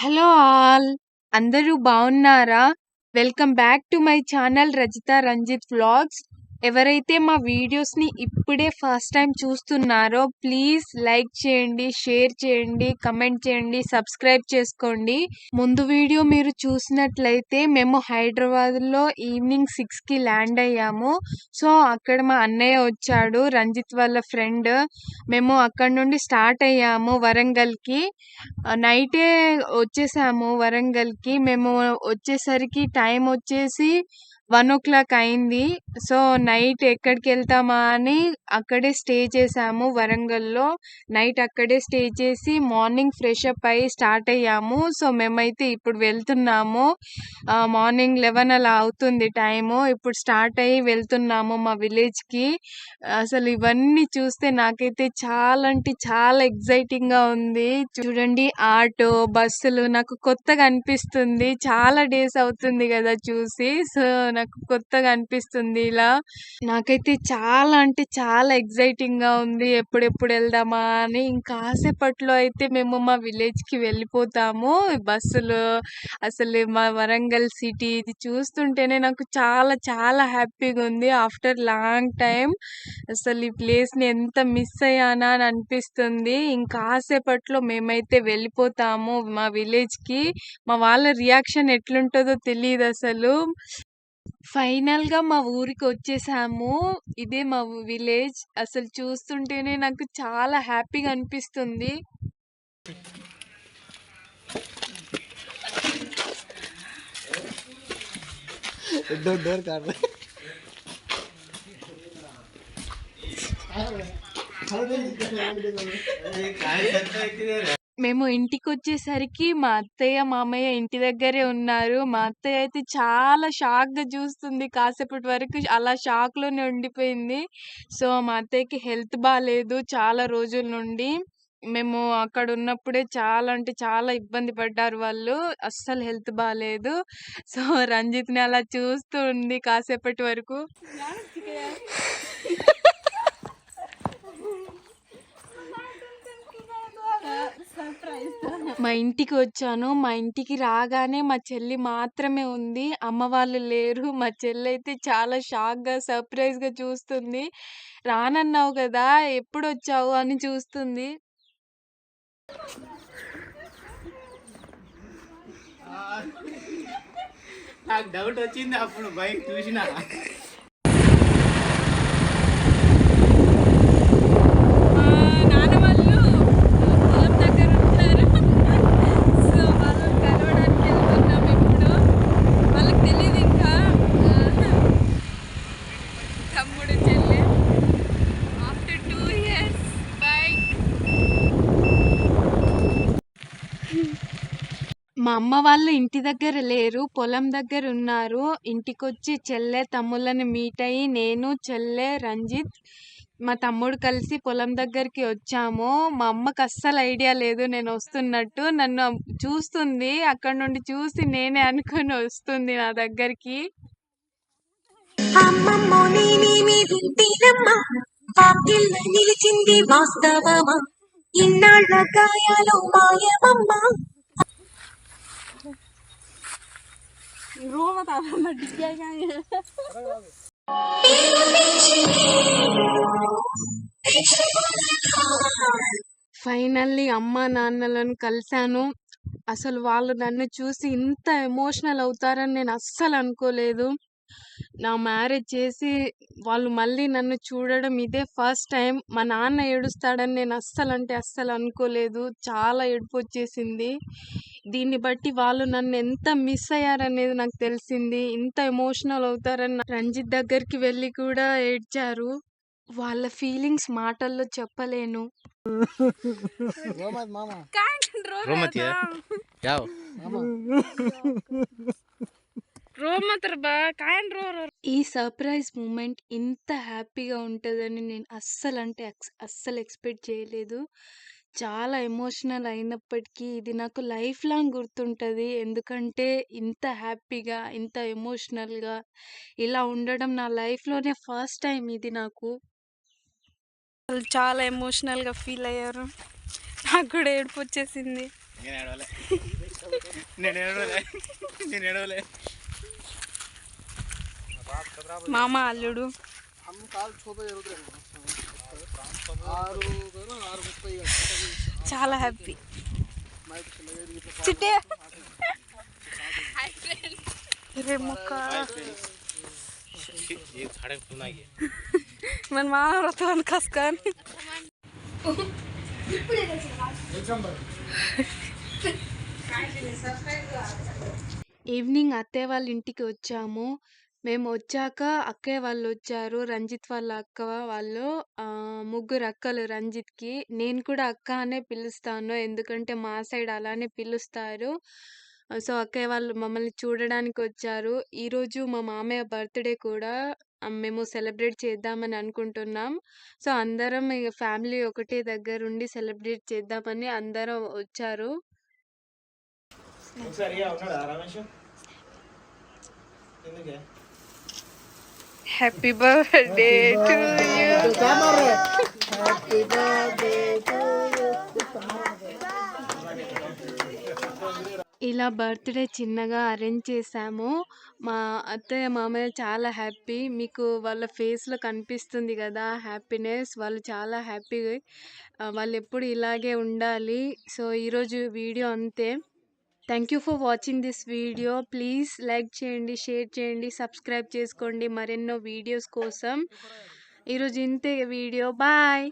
Hello all అందరూ బాగున్నారా? Welcome back to my channel Rajitha Ranjith vlogs. ఎవరైతే మా వీడియోస్ని ఇప్పుడే ఫస్ట్ టైం చూస్తున్నారో ప్లీజ్ లైక్ చేయండి షేర్ చేయండి కమెంట్ చేయండి సబ్స్క్రైబ్ చేసుకోండి. ముందు వీడియో మీరు చూసినట్లయితే మేము హైదరాబాద్లో ఈవినింగ్ సిక్స్కి ల్యాండ్ అయ్యాము. సో అక్కడ మా అన్నయ్య వచ్చాడు రంజిత్ వాళ్ళ ఫ్రెండ్. మేము అక్కడ నుండి స్టార్ట్ అయ్యాము వరంగల్కి. నైటే వచ్చేసాము వరంగల్కి. మేము వచ్చేసరికి టైం వచ్చేసి వన్ ఓ క్లాక్ అయింది. సో నైట్ ఎక్కడికి వెళ్తామా అని అక్కడే స్టే చేసాము వరంగల్లో. నైట్ అక్కడే స్టే చేసి మార్నింగ్ ఫ్రెష్ అప్ అయ్యి స్టార్ట్ అయ్యాము. సో మేమైతే ఇప్పుడు వెళ్తున్నాము. మార్నింగ్ లెవెన్ అలా అవుతుంది టైము. ఇప్పుడు స్టార్ట్ అయ్యి వెళ్తున్నాము మా విలేజ్కి. అసలు ఇవన్నీ చూస్తే నాకైతే చాలా అంటే చాలా ఎగ్జైటింగ్గా ఉంది. చూడండి ఆటో బస్సులు నాకు కొత్తగా అనిపిస్తుంది. చాలా డేస్ అవుతుంది కదా చూసి. సో నాకు కొత్తగా అనిపిస్తుంది ఇలా. నాకైతే చాలా అంటే చాలా ఎగ్జైటింగ్గా ఉంది. ఎప్పుడెప్పుడు వెళ్దామా అని. ఇంకా అయితే మేము మా విలేజ్కి వెళ్ళిపోతాము. బస్సులు అసలు మా వరంగల్ సిటీ ఇది చూస్తుంటేనే నాకు చాలా చాలా హ్యాపీగా ఉంది. ఆఫ్టర్ లాంగ్ టైం అసలు ఈ ప్లేస్ని ఎంత మిస్ అయ్యానా అని అనిపిస్తుంది. ఇంకా మేమైతే వెళ్ళిపోతాము మా విలేజ్కి. మా వాళ్ళ రియాక్షన్ ఎట్లుంటుందో తెలియదు అసలు ఫైనల్ గా మా ఊరికి వచ్చేసాము ఇదే మా విలేజ్ అసలు చూస్తుంటేనే నాకు చాలా హ్యాపీగా అనిపిస్తుంది डोर डोर काट रहे మేము ఇంటికి వచ్చేసరికి మా అత్తయ్య మామయ్య ఇంటి దగ్గరే ఉన్నారు. మా అత్తయ్య అయితే చాలా షాక్గా చూస్తుంది. కాసేపటి వరకు అలా షాక్లోనే ఉండిపోయింది. సో మా అత్తయ్యకి హెల్త్ బాగాలేదు చాలా రోజుల నుండి. మేము అక్కడ ఉన్నప్పుడే చాలా అంటే చాలా ఇబ్బంది పడ్డారు వాళ్ళు. అస్సలు హెల్త్ బాగాలేదు సో రంజిత్ని అలా చూస్తూ ఉంది కాసేపటి వరకు. మా ఇంటికి వచ్చాను. మా ఇంటికి రాగానే మా చెల్లి మాత్రమే ఉంది. అమ్మ వాళ్ళు లేరు. మా చెల్లి అయితే చాలా షాక్గా సర్ప్రైజ్గా చూస్తుంది. రానన్నావు కదా ఎప్పుడు వచ్చావు అని చూస్తుంది. నాకు డౌట్ వచ్చింది అప్పుడు బైక్ చూసినా నాన్న వాళ్ళు పొలం దగ్గర ఉంటారు సో వాళ్ళని కలవడానికి వెళ్తున్నాం ఇప్పుడు వాళ్ళకి తెలియదు ఇంకా తమ్ముడు చెల్లె ఆఫ్టర్ టూ ఇయర్స్ బైక్ మా అమ్మ వాళ్ళు ఇంటి దగ్గర లేరు పొలం దగ్గర ఉన్నారు. ఇంటికొచ్చి చెల్లె తమ్ముళ్ళని మీట్ అయ్యి నేను చెల్లె రంజిత్ మా తమ్ముడు కలిసి పొలం దగ్గరికి వచ్చాము. మా అమ్మకు అస్సలు ఐడియా లేదు నేను వస్తున్నట్టు. నన్ను చూస్తుంది అక్కడ నుండి చూసి నేనే అనుకొని వస్తుంది నా దగ్గరికి. నిలిచింది వాస్తవమా? ఇన్నాళ్ళ గాయాలు మాయమమ్మా. ఫైనల్లీ అమ్మ నాన్నలను కలిశాను. అసలు వాళ్ళు నన్ను చూసి ఇంత ఎమోషనల్ అవుతారని నేను అస్సలు అనుకోలేదు. నా మ్యారేజ్ చేసి వాళ్ళు మళ్ళీ నన్ను చూడడం ఇదే ఫస్ట్ టైం. మా నాన్న ఏడుస్తాడని నేను అస్సలు అంటే అస్సలు అనుకోలేదు. చాలా ఏడుపు వచ్చేసింది. దీన్ని బట్టి వాళ్ళు నన్ను ఎంత మిస్ అయ్యారనేది నాకు తెలిసింది. ఇంత ఎమోషనల్ అవుతారని రంజిత్ దగ్గరికి వెళ్ళి కూడా ఏడ్చారు. వాళ్ళ ఫీలింగ్స్ మాటల్లో చెప్పలేను. రోమత్ మామ. ఈ సర్ప్రైజ్ మూమెంట్ ఇంత హ్యాపీగా ఉంటుందని నేను అస్సలు అంటే అస్సలు ఎక్స్పెక్ట్ చేయలేదు. చాలా ఎమోషనల్ అయినప్పటికీ ఇది నాకు లైఫ్ లాంగ్ గుర్తుంటుంది. ఎందుకంటే ఇంత హ్యాపీగా ఇంత ఎమోషనల్గా ఇలా ఉండడం నా లైఫ్లోనే ఫస్ట్ టైం ఇది నాకు. చాలా ఎమోషనల్గా ఫీల్ అయ్యారు. నాకు కూడా ఏడుపు వచ్చేసింది. నేను ఏడవలే. నేను ఏడవలే. నేను ఏడవలే. మామ అల్లుడు. చాలా హ్యాపీ మన మామ కాసుకొని ఈవినింగ్ అత్తే వాళ్ళ ఇంటికి వచ్చాము. మేము వచ్చాక అక్కయ్య వాళ్ళు వచ్చారు రంజిత్ వాళ్ళ అక్క వాళ్ళు. ముగ్గురు అక్కలు రంజిత్‌కి. నేను కూడా అక్క అనే పిలుస్తాను. ఎందుకంటే మా సైడ్ అలానే పిలుస్తారు. సో, అక్కయ్య వాళ్ళు మమ్మల్ని చూడడానికి వచ్చారు ఈరోజు మా మామయ్య బర్త్‌డే కూడా మేము సెలబ్రేట్ చేద్దామని అనుకుంటున్నాం. సో, అందరం ఇగ ఫ్యామిలీ ఒకటే దగ్గరుండి సెలబ్రేట్ చేద్దామని అందరం వచ్చారు. ఎందుకే ఇక ఉన్నాడా రమేష్ ఎందుకే హ్యాపీ బర్త్డే టు ఇలా బర్త్‌డే చిన్నగా అరేంజ్ చేశాము. మా అత్తయ్య, మామయ్య చాలా హ్యాపీ. మీకు వాళ్ళ ఫేస్‌లో కనిపిస్తుంది కదా హ్యాపీనెస్. వాళ్ళు చాలా హ్యాపీ. వాళ్ళు ఎప్పుడు ఇలాగే ఉండాలి. సో, ఈరోజు వీడియో అంతే. Thank you for watching this video. Please like చేయండి, షేర్ చేయండి, సబ్స్క్రైబ్ చేసుకోండి మరెన్నో వీడియోస్ కోసం. ఈరోజు ఇంతే వీడియో. బాయ్.